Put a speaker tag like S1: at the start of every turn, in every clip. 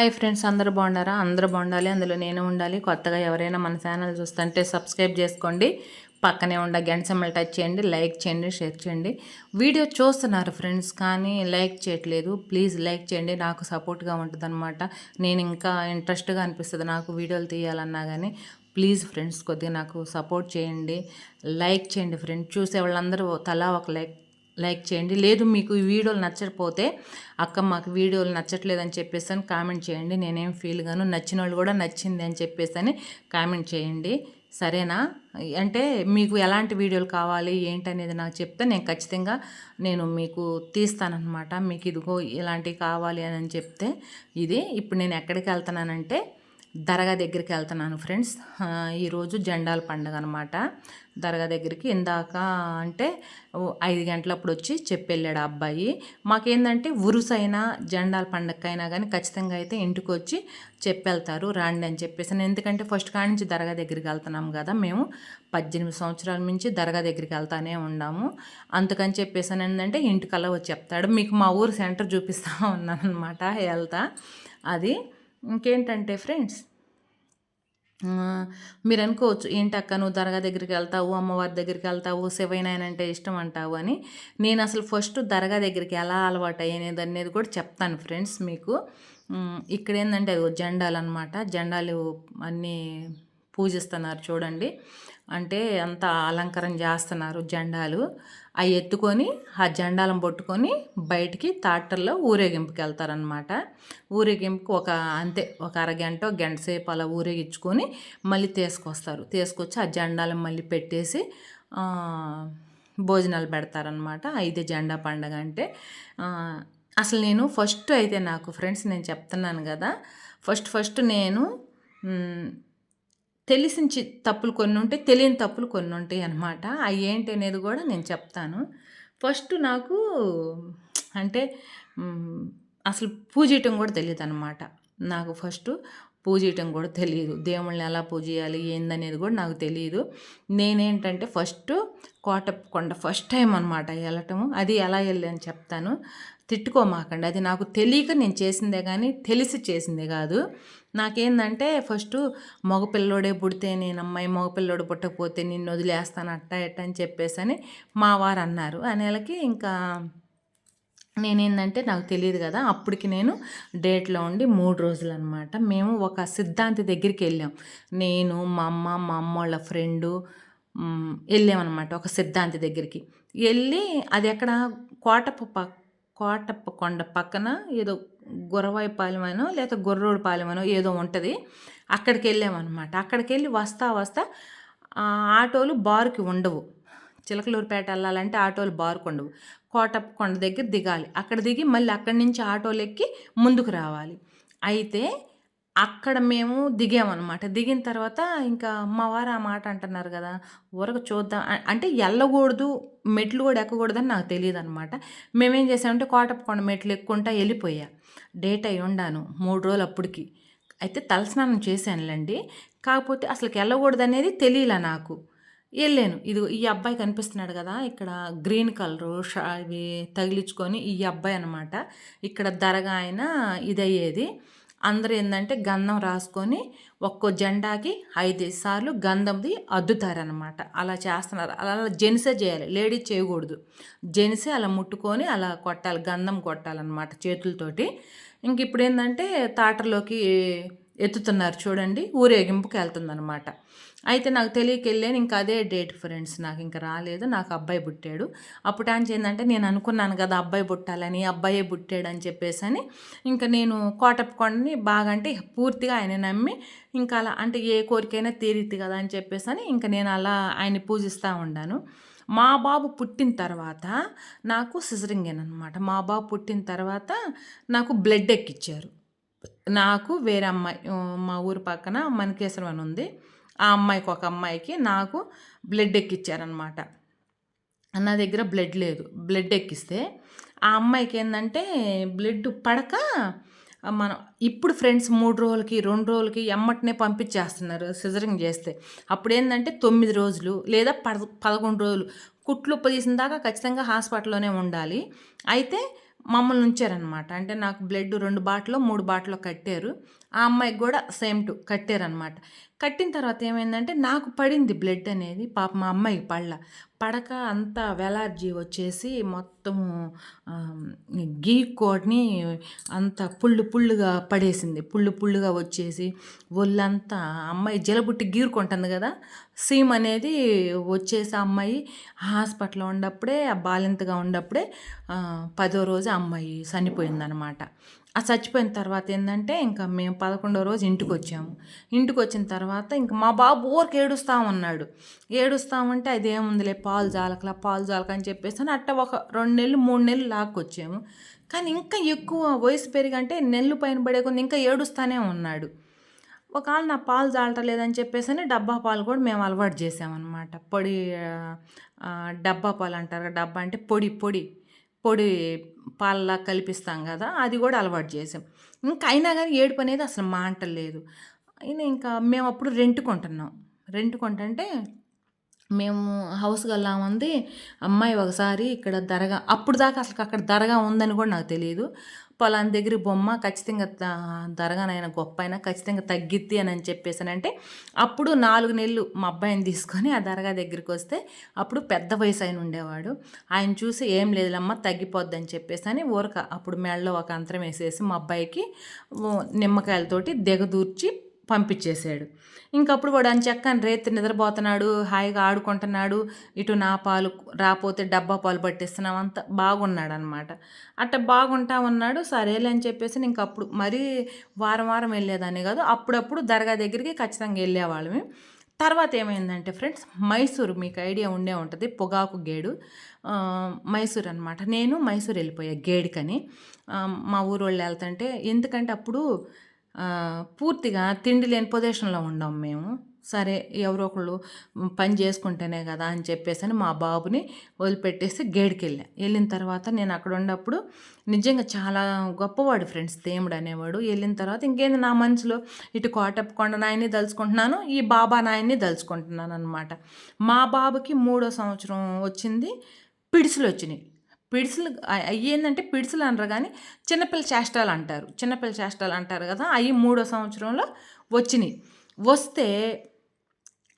S1: Hi friends అందరూ బాగున్నారా? అందరూ బాగుండాలి అందులో నేను ఉండాలి. కొత్తగా ఎవరైనా మన ఛానల్ చూస్తుంటే సబ్స్క్రైబ్ చేసుకోండి. పక్కనే ఉండ గంట సమ్మలు టచ్ చేయండి లైక్ చేయండి షేర్ చేయండి. వీడియో చూస్తున్నారు ఫ్రెండ్స్ కానీ లైక్ చేయట్లేదు. ప్లీజ్ లైక్ చేయండి నాకు సపోర్ట్గా ఉంటుందన్నమాట. నేను ఇంకా ఇంట్రెస్ట్గా అనిపిస్తుంది నాకు వీడియోలు తీయాలన్నా కానీ. ప్లీజ్ ఫ్రెండ్స్ కొద్దిగా నాకు సపోర్ట్ చేయండి. లైక్ చేయండి ఫ్రెండ్స్ చూసే వాళ్ళందరూ తలా ఒక లైక్ లైక్ చేయండి. లేదు మీకు ఈ వీడియోలు నచ్చకపోతే అక్క మాకు వీడియోలు నచ్చట్లేదు అని చెప్పేసి అని కామెంట్ చేయండి. నేనేం ఫీల్ గాను నచ్చిన వాళ్ళు కూడా నచ్చింది అని చెప్పేసి అని కామెంట్ చేయండి. సరేనా? అంటే మీకు ఎలాంటి వీడియోలు కావాలి ఏంటనేది నాకు చెప్తే నేను ఖచ్చితంగా నేను మీకు తీస్తానన్నమాట. మీకు ఇదిగో ఇలాంటివి కావాలి అని చెప్తే ఇది. ఇప్పుడు నేను ఎక్కడికి వెళ్తున్నానంటే దర్గా దగ్గరికి వెళ్తున్నాను ఫ్రెండ్స్. ఈరోజు జెండాల పండుగ అనమాట దర్గా దగ్గరికి ఇందాక అంటే ఐదు గంటలప్పుడు వచ్చి చెప్పెళ్ళాడు అబ్బాయి. మాకేందంటే ఉరుసైనా జెండాల పండగకైనా కానీ ఖచ్చితంగా అయితే ఇంటికి వచ్చి చెప్పెళ్తారు రాండి అని చెప్పేసి. ఎందుకంటే ఫస్ట్ కాడి నుంచి దర్గా దగ్గరికి వెళ్తున్నాం కదా మేము. పద్దెనిమిది సంవత్సరాల నుంచి దర్గా దగ్గరికి వెళ్తానే ఉన్నాము అందుకని చెప్పేసి ఏంటంటే ఇంటికల్లా వచ్చి చెప్తాడు. మీకు మా ఊరు సెంటర్ చూపిస్తూ ఉన్నాను అనమాట వెళ్తా. అది ఇంకేంటంటే ఫ్రెండ్స్ మీరు అనుకోవచ్చు ఏంటక్క నువ్వు దర్గా దగ్గరికి వెళ్తావు అమ్మవారి దగ్గరికి వెళ్తావు శివైనాయన అంటే ఇష్టం అంటావు అని. నేను అసలు ఫస్ట్ దర్గా దగ్గరికి ఎలా అలవాటు అయ్యేది అనేది కూడా చెప్తాను ఫ్రెండ్స్ మీకు. ఇక్కడ ఏంటంటే అది జెండాలు అనమాట జెండాలు అన్నీ పూజిస్తున్నారు చూడండి. అంటే అంత అలంకరణ చేస్తున్నారు జెండాలు. అవి ఎత్తుకొని ఆ జెండాలను పట్టుకొని బయటికి తాటర్లో ఊరేగింపుకి వెళ్తారనమాట ఊరేగింపుకి ఒక అంతే ఒక అరగంట గంట సేపు అలా ఊరేగించుకొని మళ్ళీ తీసుకొస్తారు. తీసుకొచ్చి ఆ జెండాలను మళ్ళీ పెట్టేసి భోజనాలు పెడతారనమాట అయితే జెండా పండగ అంటే. అసలు నేను ఫస్ట్ అయితే నాకు ఫ్రెండ్స్ నేను చెప్తున్నాను కదా ఫస్ట్ ఫస్ట్ నేను తెలిసిన తప్పులు కొన్ని ఉంటాయి తెలియని తప్పులు కొన్ని ఉంటాయి అనమాట అవి ఏంటి అనేది కూడా నేను చెప్తాను. ఫస్ట్ నాకు అంటే అసలు పూజేయటం కూడా తెలియదు అనమాట నాకు ఫస్ట్ పూజేయటం కూడా తెలియదు. దేవుళ్ళని ఎలా పూజ చేయాలి ఏందనేది కూడా నాకు తెలియదు. నేనేంటంటే ఫస్ట్ కోటప్పకొండ ఫస్ట్ టైం అనమాట వెళ్ళటము. అది ఎలా వెళ్ళి అని చెప్తాను. తిట్టుకోమాకండి. అది నాకు తెలియక నేను చేసిందే కానీ తెలిసి చేసిందే కాదు. నాకేందంటే ఫస్ట్ మగపిల్లోడే పుడితే నేను అమ్మాయి మగపిల్లోడు పుట్టకపోతే నిన్ను వదిలేస్తాను అట్ట ఎట్ట అని చెప్పేసి అని మా వారు అన్నారు. అనేలకి ఇంకా నేనేందంటే నాకు తెలియదు కదా అప్పటికి నేను డేట్లో ఉండి మూడు రోజులు అనమాట మేము ఒక సిద్ధాంతి దగ్గరికి వెళ్ళాం. నేను మా అమ్మ మా అమ్మ వాళ్ళ ఫ్రెండు వెళ్ళామన్నమాట ఒక సిద్ధాంతి దగ్గరికి. వెళ్ళి అది ఎక్కడ కోటప్ప కోటప్ప కొండ పక్కన ఏదో గురవాయి పాలెమనో లేదా గొర్రోడు పాలెమనో ఏదో ఉంటుంది. అక్కడికి వెళ్ళామన్నమాట అక్కడికి వెళ్ళి వస్తా వస్తా ఆటోలు బారుకి ఉండవు. చిలకలూరుపేట వెళ్ళాలంటే ఆటోలు బారుకు ఉండవు. కోటప్ప కొండ దగ్గర దిగాలి. అక్కడ దిగి మళ్ళీ అక్కడి నుంచి ఆటోలు ఎక్కి ముందుకు రావాలి. అయితే అక్కడ మేము దిగామన్నమాట. దిగిన తర్వాత ఇంకా అమ్మవారు ఆ మాట అంటున్నారు కదా ఊరకు చూద్దాం. అంటే వెళ్ళకూడదు మెట్లు కూడా ఎక్కకూడదని నాకు తెలియదు అనమాట మేమేం చేసామంటే కోటప్పకొండ మెట్లు ఎక్కుంటా వెళ్ళిపోయా డేట్ అయి ఉండాను మూడు రోజులు అప్పటికి. అయితే తలస్నానం చేశానులేండి. కాకపోతే అసలు వెళ్ళకూడదు అనేది తెలియలే నాకు. వెళ్ళాను ఇది ఈ అబ్బాయి కనిపిస్తున్నాడు కదా ఇక్కడ గ్రీన్ కలరు ఇవి తగిలించుకొని ఈ అబ్బాయి అనమాట ఇక్కడ ధరగా ఆయన ఇదయ్యేది. అందరూ ఏంటంటే గంధం రాసుకొని ఒక్కో జెండాకి ఐదు సార్లు గంధంది అద్దుతారనమాట అలా చేస్తున్నారు. అలా జెనిసే చేయాలి. లేడీస్ చేయకూడదు. జెనిసే అలా ముట్టుకొని అలా కొట్టాలి. గంధం కొట్టాలన్నమాట చేతులతోటి. ఇంక ఇప్పుడు ఏంటంటే తాటలోకి ఎత్తుతున్నారు చూడండి. ఊరేగింపుకి వెళ్తుందనమాట అయితే నాకు తెలియకెళ్ళాను ఇంకా అదే డేట్ ఫ్రెండ్స్ నాకు ఇంకా రాలేదు నాకు అబ్బాయి పుట్టాడు. అప్పుడు ఆయన ఏంటంటే నేను అనుకున్నాను కదా అబ్బాయి పుట్టాలని అబ్బాయే పుట్టాడు అని చెప్పేసి అని ఇంకా నేను కోటప్పకొండని బాగా అంటే పూర్తిగా ఆయన నమ్మి ఇంకా అలా అంటే ఏ కోరికైనా తీరిద్ది కదా అని చెప్పేసి అని ఇంకా నేను అలా ఆయన్ని పూజిస్తూ ఉన్నాను మా బాబు పుట్టిన తర్వాత నాకు సిజరింగ్ అనమాట. మా బాబు పుట్టిన తర్వాత నాకు బ్లడ్ ఎక్కిచ్చారు. నాకు వేరే అమ్మాయి మా ఊరు పక్కన మనకేశ్వరం అని ఉంది. ఆ అమ్మాయికి ఒక అమ్మాయికి నాకు బ్లడ్ ఎక్కిచ్చారనమాట నా దగ్గర బ్లడ్ లేదు. బ్లడ్ ఎక్కిస్తే ఆ అమ్మాయికి ఏంటంటే బ్లడ్ పడక మనం ఇప్పుడు ఫ్రెండ్స్ మూడు రోజులకి రెండు రోజులకి ఎమ్మటనే పంపించేస్తున్నారు సిజరింగ్ చేస్తే. అప్పుడు ఏంటంటే తొమ్మిది రోజులు లేదా పద పదకొండు రోజులు కుట్లు ఉప్పదీసిన దాకా ఖచ్చితంగా హాస్పిటల్లోనే ఉండాలి. అయితే మమ్మల్ని ఉంచారనమాట అంటే నాకు బ్లడ్ రెండు బాటలో మూడు బాటలో కట్టారు. ఆ అమ్మాయికి కూడా సేమ్ టు కట్టారనమాట కట్టిన తర్వాత ఏమైందంటే నాకు పడింది బ్లడ్ అనేది పాప మా అమ్మాయికి పళ్ళ. పడక అంతా వెలార్జీ వచ్చేసి మొత్తము గీ కోడ్ని అంత పుళ్ళు పుళ్ళుగా పడేసింది. పుళ్ళు పుళ్ళుగా వచ్చేసి ఒళ్ళంతా అమ్మాయి జలబుట్టి గీరుకుంటుంది కదా సీమ్ అనేది వచ్చేసి అమ్మాయి హాస్పిటల్లో ఉన్నప్పుడే ఆ బాలింతగా ఉన్నప్పుడే పదో రోజు అమ్మాయి చనిపోయిందనమాట. ఆ చచ్చిపోయిన తర్వాత ఏంటంటే ఇంకా మేము పదకొండో రోజు ఇంటికి వచ్చాము ఇంటికి వచ్చిన తర్వాత ఇంకా మా బాబు ఊరికి ఏడుస్తా ఉన్నాడు. ఏడుస్తామంటే అది ఏముందిలే పాలు జాలకలా పాలు జాలక అని చెప్పేసి అని అట్ట ఒక రెండు నెలలు మూడు నెలలు లాక్కొచ్చాము. కానీ ఇంకా ఎక్కువ వయసు పెరిగంటే నెల్లు పైన పడే కొన్ని ఇంకా ఏడుస్తానే ఉన్నాడు. ఒకవేళ నా పాలు జాలటలేదని చెప్పేసి అని డబ్బా పాలు కూడా మేము అలవాటు చేసామన్నమాట. పొడి డబ్బా పాలు అంటారు డబ్బా అంటే పొడి పొడి పొడి పాలలా కల్పిస్తాం కదా అది కూడా అలవాటు చేసాం. ఇంకా అయినా కానీ ఏడుపు అనేది అసలు మాంటలేదు. అయినా ఇంకా మేము అప్పుడు రెంట్ కొంటున్నాం. రెంట్ కొంటుంటే మేము హౌస్ ఉంది అమ్మాయి ఒకసారి ఇక్కడ దరగా అప్పుడు దాకా అసలు అక్కడ దరగా ఉందని కూడా నాకు తెలియదు. పొలాన్ని దగ్గర బొమ్మ ఖచ్చితంగా దరగానైనా గొప్ప అయినా ఖచ్చితంగా తగ్గిద్ది అని అని చెప్పేసానంటే అప్పుడు నాలుగు నెలలు మా అబ్బాయిని తీసుకొని ఆ దరగా దగ్గరికి వస్తే అప్పుడు పెద్ద వయసు ఆయన ఉండేవాడు. ఆయన చూసి ఏం లేదులమ్మ తగ్గిపోద్ది అని చెప్పేసి అని ఊరక అప్పుడు మెడలో ఒక అంతరం వేసేసి మా అబ్బాయికి నిమ్మకాయలతోటి దిగదూర్చి పంపించేశాడు. ఇంకప్పుడు వాడు అని చెక్కని రేత్రి నిద్రపోతున్నాడు హాయిగా ఆడుకుంటున్నాడు ఇటు నా పాలు రాపోతే డబ్బా పాలు పట్టిస్తున్నాం అంత బాగున్నాడు అనమాట అట్ట బాగుంటా ఉన్నాడు సరేలే అని చెప్పేసి ఇంకప్పుడు మరీ వారం వారం వెళ్ళేదాన్ని కాదు అప్పుడప్పుడు దర్గా దగ్గరికి ఖచ్చితంగా వెళ్ళేవాళ్ళమే. తర్వాత ఏమైందంటే ఫ్రెండ్స్ మైసూరు మీకు ఐడియా ఉండే ఉంటుంది పొగాకు గేడు. మైసూర్ అనమాట నేను మైసూర్ వెళ్ళిపోయా గేడికని. మా ఊరు వాళ్ళు వెళ్తుంటే ఎందుకంటే అప్పుడు పూర్తిగా తిండి లేని పొజిషన్లో ఉండం మేము. సరే ఎవరో ఒకళ్ళు పని చేసుకుంటేనే కదా అని చెప్పేసి అని మా బాబుని వదిలిపెట్టేసి గేడికి వెళ్ళా వెళ్ళిన తర్వాత నేను అక్కడ ఉన్నప్పుడు నిజంగా చాలా గొప్పవాడు ఫ్రెండ్స్ దేవుడు అనేవాడు. వెళ్ళిన తర్వాత ఇంకేంది నా మనసులో? ఇటు కోటప్పకొండ నాయన్ని దలుచుకుంటున్నాను ఈ బాబా నాయన్ని దలుచుకుంటున్నాను అనమాట మా బాబుకి మూడో సంవత్సరం వచ్చింది పిడిసులు వచ్చినాయి. పిడుసులు అవి ఏంటంటే పిడిసులు అనరు కానీ చిన్నపిల్ల చేష్టాలు అంటారు. చిన్నపిల్ల చేష్టాలు అంటారు కదా అవి మూడో సంవత్సరంలో వచ్చినాయి. వస్తే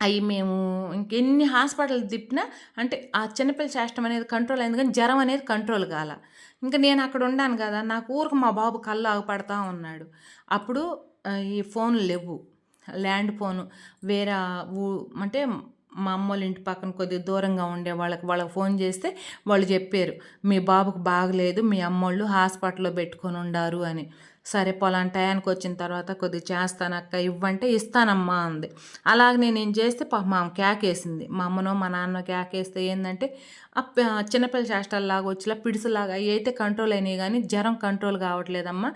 S1: అవి మేము ఇంకెన్ని హాస్పిటల్ తిప్పినా అంటే ఆ చిన్నపిల్ల చేష్టం అనేది కంట్రోల్ అయింది కానీ జ్వరం అనేది కంట్రోల్ కాల. ఇంకా నేను అక్కడ ఉన్నాను కదా నాకు ఊరికి మా బాబు కళ్ళు ఆగుపడతా ఉన్నాడు. అప్పుడు ఈ ఫోన్లు లేవు. ల్యాండ్ ఫోను వేరే ఊ అంటే మా అమ్మోళ్ళ ఇంటి పక్కన కొద్దిగా దూరంగా ఉండే వాళ్ళకి వాళ్ళకి ఫోన్ చేస్తే వాళ్ళు చెప్పారు మీ బాబుకు బాగలేదు మీ అమ్మోళ్ళు హాస్పిటల్లో పెట్టుకొని ఉండారు అని. సరే పొలాన్ టయానికి వచ్చిన తర్వాత కొద్దిగా చేస్తానక్క ఇవ్వంటే ఇస్తానమ్మా అంది. అలాగే నేను ఏం చేస్తే పాప మా కేకేసింది. మా అమ్మనో మా నాన్న కేకేస్తే ఏంటంటే చిన్నపిల్ల చేష్టల్లాగా వచ్చిలా పిడుసులాగా అవి అయితే కంట్రోల్ అయినాయి కానీ జ్వరం కంట్రోల్ కావట్లేదమ్మా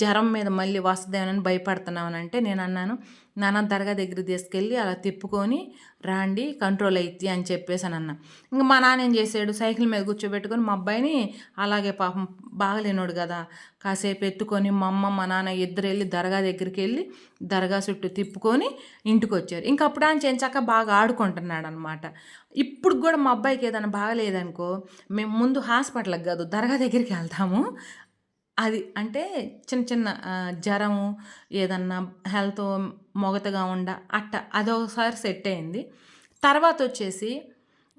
S1: జ్వరం మీద మళ్ళీ వస్తుందేమని భయపడుతున్నామని అంటే నేను అన్నాను నాన్న దర్గా దగ్గర తీసుకెళ్ళి అలా తిప్పుకొని రాండి కంట్రోల్ అయిద్ది అని చెప్పేసి అని అన్నా ఇంకా మా నాన్న ఏం చేశాడు సైకిల్ మీద కూర్చోబెట్టుకొని మా అబ్బాయిని అలాగే పాపం బాగలేనోడు కదా. కాసేపు ఎత్తుకొని మా అమ్మ మా నాన్న ఇద్దరు వెళ్ళి దర్గా దగ్గరికి వెళ్ళి దర్గా చుట్టూ తిప్పుకొని ఇంటికి వచ్చారు ఇంకా అప్పుడు ఆయన చెంచాక బాగా ఆడుకుంటున్నాడు అనమాట ఇప్పుడు కూడా మా అబ్బాయికి ఏదైనా బాగలేదనుకో మేము ముందు హాస్పిటల్కి కాదు దర్గా దగ్గరికి వెళ్తాము. అది అంటే చిన్న చిన్న ఆ, జ్వరము ఏదన్నా హెల్త్ మొగతగా ఉండ అట్ట అదొకసారి సెట్ అయింది. తర్వాత వచ్చేసి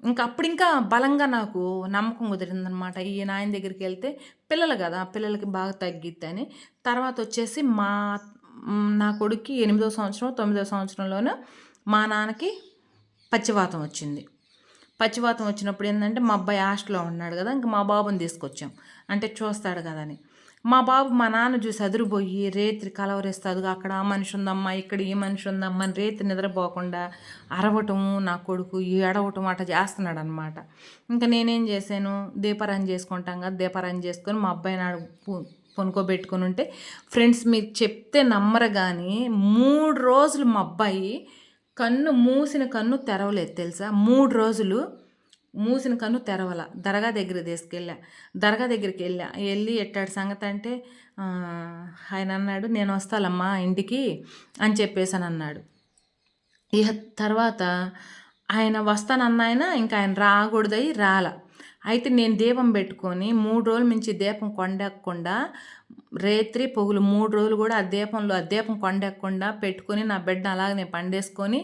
S1: ఇంకా అప్పుడు ఇంకా బలంగా నాకు నమ్మకం కుదిరిందనమాట ఈ నాయన దగ్గరికి వెళ్తే పిల్లలు కదా పిల్లలకి బాగా తగ్గిద్దని తర్వాత వచ్చేసి మా నా కొడుక్కి ఎనిమిదో సంవత్సరం తొమ్మిదో సంవత్సరంలోనూ మా నాన్నకి పచ్చివాతం వచ్చింది. పచ్చివాతం వచ్చినప్పుడు ఏంటంటే మా అబ్బాయి హాస్టల్లో ఉన్నాడు కదా ఇంకా మా బాబుని తీసుకొచ్చాం. అంటే చూస్తాడు కదా అని మా బాబు మా నాన్న చూసి అదిరిపోయి రేత్రి కలవరేస్తుంది అక్కడ ఆ మనిషి ఉందమ్మా ఇక్కడ ఈ మనిషి ఉందమ్మా అని రేత్రి నిద్రపోకుండా అరవటం నా కొడుకు ఈ ఎడవటం అట చేస్తున్నాడు అనమాట ఇంకా నేనేం చేశాను? దీపారాయణ చేసుకుంటాం కదా దీపారాయణ చేసుకొని మా అబ్బాయి నాడు కొనుక్కోబెట్టుకుని ఉంటే ఫ్రెండ్స్ మీరు చెప్తే నమ్మరు కానీ మూడు రోజులు మా అబ్బాయి కన్ను మూసిన కన్ను తెరవలేదు తెలుసా? మూడు రోజులు మూసిన కన్ను తెరవల. దర్గా దగ్గర తీసుకెళ్ళా. దర్గా దగ్గరికి వెళ్ళా. వెళ్ళి ఎట్టాడు సంగతి అంటే ఆయన అన్నాడు నేను వస్తాలమ్మా ఇంటికి అని చెప్పేసి అని అన్నాడు. ఇక తర్వాత ఆయన వస్తానన్న ఆయన ఇంకా ఆయన రాకూడదయి రాల. అయితే నేను దీపం పెట్టుకొని మూడు రోజుల నుంచి దీపం కొండెక్కకుండా రేత్రి పొగులు మూడు రోజులు కూడా ఆ దీపంలో ఆ దీపం కొండెక్కకుండా పెట్టుకొని నా బిడ్డ అలాగనే పండేసుకొని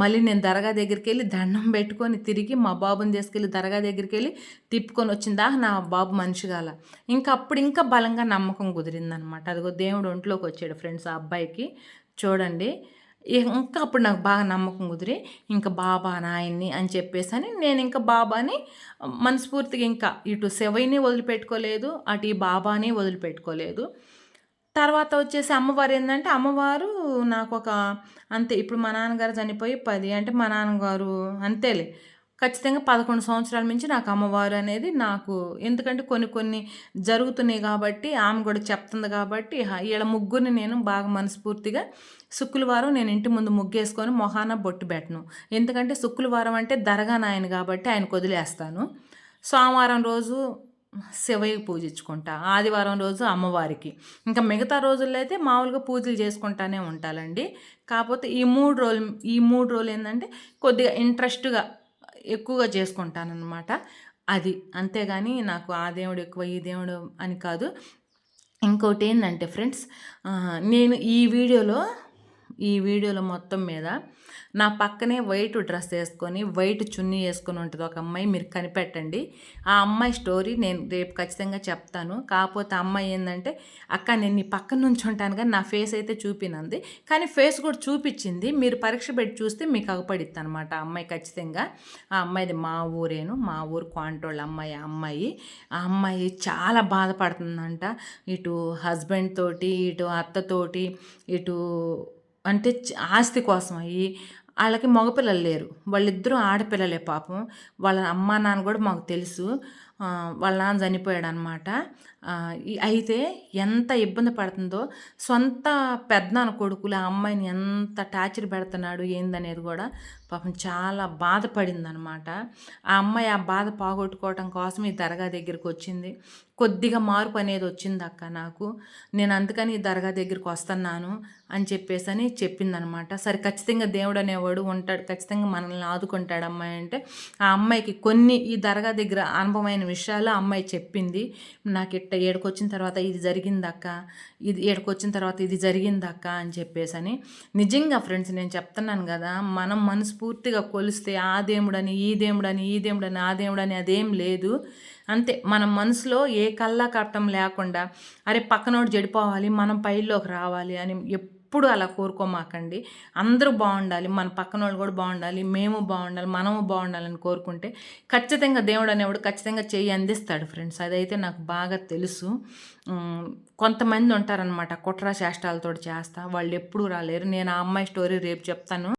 S1: మళ్ళీ నేను దర్గా దగ్గరికి వెళ్ళి దండం పెట్టుకొని తిరిగి మా బాబుని తీసుకెళ్ళి దర్గా దగ్గరికి వెళ్ళి తిప్పుకొని వచ్చిన దాకా నా బాబు మనిషి కాల. ఇంకా అప్పుడు ఇంకా బలంగా నమ్మకం కుదిరిందనమాట. అదిగో దేవుడు ఒంట్లోకి వచ్చాడు ఫ్రెండ్స్ ఆ అబ్బాయికి. చూడండి. ఇంకా అప్పుడు నాకు బాగా నమ్మకం కుదిరి ఇంకా బాబా నాయన్ని అని చెప్పేసి అని నేను ఇంకా బాబాని మనస్ఫూర్తిగా ఇంకా ఇటు సెవైని వదిలిపెట్టుకోలేదు అటు ఈ బాబాని వదిలిపెట్టుకోలేదు. తర్వాత వచ్చేసి అమ్మవారు ఏంటంటే అమ్మవారు నాకు ఒక అంతే ఇప్పుడు మా నాన్నగారు చనిపోయి పది అంటే మా నాన్నగారు అంతేలే. ఖచ్చితంగా పదకొండు సంవత్సరాల నుంచి నాకు అమ్మవారు అనేది నాకు ఎందుకంటే కొన్ని కొన్ని జరుగుతున్నాయి కాబట్టి ఆమె కూడా చెప్తుంది కాబట్టి వీళ్ళ ముగ్గురిని నేను బాగా మనస్ఫూర్తిగా శుక్రవారం నేను ఇంటి ముందు ముగ్గేసుకొని మొహాన బొట్టు పెట్టను. ఎందుకంటే శుక్రవారం అంటే దరగా నాయన కాబట్టి ఆయన వదిలేస్తాను సోమవారం రోజు శివయ్య పూజించుకుంటా. ఆదివారం రోజు అమ్మవారికి. ఇంకా మిగతా రోజుల్లో అయితే మామూలుగా పూజలు చేసుకుంటానే ఉంటానండి కాకపోతే ఈ మూడు రోజులు ఈ మూడు రోజులు ఏంటంటే కొద్దిగా ఇంట్రెస్ట్గా ఎక్కువగా చేసుకుంటానన్నమాట. అది అంతేగాని నాకు ఆ దేవుడు ఎక్కువ ఈ దేవుడు అని కాదు. ఇంకోటి ఏంటంటే ఫ్రెండ్స్ నేను ఈ వీడియోలో ఈ వీడియోలో మొత్తం మీద నా పక్కనే వైట్ డ్రెస్ వేసుకొని వైట్ చున్నీ వేసుకొని ఉంటుంది ఒక అమ్మాయి మీరు కనిపెట్టండి. ఆ అమ్మాయి స్టోరీ నేను రేపు ఖచ్చితంగా చెప్తాను. కాకపోతే అమ్మాయి ఏంటంటే అక్క నేను నీ పక్కన నుంచి ఉంటాను కానీ నా ఫేస్ అయితే చూపినంది. కానీ ఫేస్ కూడా చూపించింది. మీరు పరీక్ష పెట్టి చూస్తే మీకు అగపడిద్ది అనమాట ఆ అమ్మాయి ఖచ్చితంగా. ఆ అమ్మాయిది మా ఊరేను. మా ఊరు క్వాంటోళ్ళ అమ్మాయి ఆ అమ్మాయి. ఆ అమ్మాయి చాలా బాధపడుతుందంట. ఇటు హస్బెండ్ తోటి ఇటు అత్తతోటి ఇటు అంటే ఆస్తి కోసం అయ్యి వాళ్ళకి మగపిల్లలు లేరు. వాళ్ళిద్దరూ ఆడపిల్లలే పాపం. వాళ్ళ అమ్మా నాన్న కూడా మాకు తెలుసు. వాళ్ళ నాన్న చనిపోయాడు అనమాట అయితే ఎంత ఇబ్బంది పడుతుందో సొంత పెద్దనాన్న కొడుకులు ఆ అమ్మాయిని ఎంత టార్చర్ పెడుతున్నాడు ఏందనేది కూడా పాపం చాలా బాధపడింది అనమాట ఆ అమ్మాయి ఆ బాధ పోగొట్టుకోవటం కోసం ఈ దర్గా దగ్గరికి వచ్చింది. కొద్దిగా మార్పు అనేది వచ్చింది అక్క నాకు. నేను అందుకని ఈ దర్గా దగ్గరికి వస్తున్నాను అని చెప్పేసి అని చెప్పిందనమాట. సరే ఖచ్చితంగా దేవుడు అనేవాడు ఉంటాడు ఖచ్చితంగా మనల్ని ఆదుకుంటాడు అమ్మాయి అంటే. ఆ అమ్మాయికి కొన్ని ఈ దర్గా దగ్గర అనుభవమైన విషయాలు అమ్మాయి చెప్పింది. నాకు ఇట్ట ఏడుకొచ్చిన తర్వాత ఇది జరిగిందక్క ఇది ఏడుకొచ్చిన తర్వాత ఇది జరిగిందక్క అని చెప్పేసి అని నిజంగా ఫ్రెండ్స్ నేను చెప్తున్నాను కదా మనం మనస్ఫూర్తిగా కొలిస్తే ఆ దేవుడని ఈ దేవుడని ఈ దేవుడని ఆ దేవుడని అదేం లేదు. అంతే మన మనసులో ఏ కల్లా లేకుండా అరే పక్కనోడు చెడిపోవాలి మనం పైల్లోకి రావాలి అని ఎప్పుడు ఎప్పుడు అలా కోరుకోమాకండి. అందరూ బాగుండాలి మన పక్కన వాళ్ళు కూడా బాగుండాలి మేము బాగుండాలి మనము బాగుండాలని కోరుకుంటే ఖచ్చితంగా దేవుడు అనేవాడు ఖచ్చితంగా చేయి అందిస్తాడు ఫ్రెండ్స్. అదైతే నాకు బాగా తెలుసు. కొంతమంది ఉంటారనమాట కుట్ర చేష్టాలతో చేస్తా వాళ్ళు ఎప్పుడు రాలేరు. నేను ఆ అమ్మాయి స్టోరీ రేపు చెప్తాను.